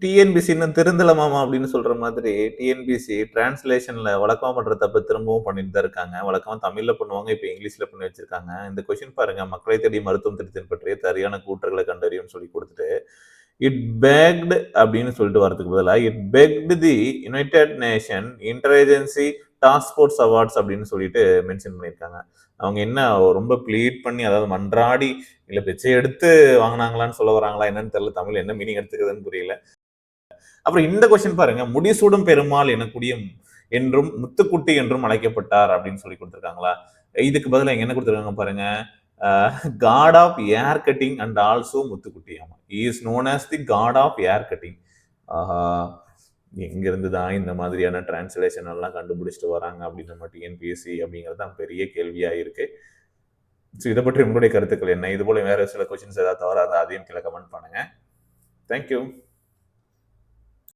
டிஎன்பிசின்னு திருந்தலமாமா அப்படின்னு சொல்ற மாதிரி டிஎன்பிசி டிரான்ஸ்லேஷன்ல வழக்கமா பண்ற தப்பு திரும்பவும் பண்ணிட்டு தான் இருக்காங்க. வழக்கமா தமிழ்ல பண்ணுவாங்க இப்ப இங்கிலீஷ்ல பண்ணி வச்சிருக்காங்க. இந்த கொஸ்டின் பாருங்க. மக்களை தேடி மருத்துவம் திருத்தம் பற்றிய சரியான கூற்றுகளை கண்டறியும் சொல்லி கொடுத்துட்டு இட் பேக்டு அப்படின்னு சொல்லிட்டு வரதுக்கு பதிலாக it backed the united nation intelligence task force awards அப்படின்னு சொல்லிட்டு மென்ஷன் பண்ணியிருக்காங்க. அவங்க என்ன ரொம்ப ப்ளீட் பண்ணி அதாவது மன்றாடி இல்லை பிச்சை எடுத்து வாங்கினாங்களான்னு சொல்ல வராங்களா? என்னன்னு தெரியல தமிழ் என்ன மீனிங் எடுத்துக்குதுன்னு புரியல. அப்புறம் இந்த கொஸ்டின் பாருங்க முடிசூடும் பெருமாள் எனக்கூடிய என்றும் முத்துக்குட்டி என்றும் அழைக்கப்பட்டார் அப்படின்னு சொல்லி கொடுத்துருக்காங்களா? இதுக்கு பதிலாக என்ன கொடுத்துருக்காங்க பாருங்க god of air cutting and also Muthukutti. ஆமா. Is known as the god of air cutting ஆஹா எங்கிருந்து தான் இந்த மாதிரியான டிரான்ஸ்லேஷன் எல்லாம் கண்டுபிடிச்சிட்டு வராங்க அப்படின்னு நம்ம டிஎன்பிஎஸ்சி அப்படிங்கிறது தான் பெரிய கேள்வியா இருக்கு. ஸோ இதை பற்றி உங்களுடைய கருத்துக்கள் என்ன? இது போல வேற சில கொஸ்டின்ஸ் ஏதாவது தவறாத அதையும் கீழே கமெண்ட் பண்ணுங்க. தேங்க்யூ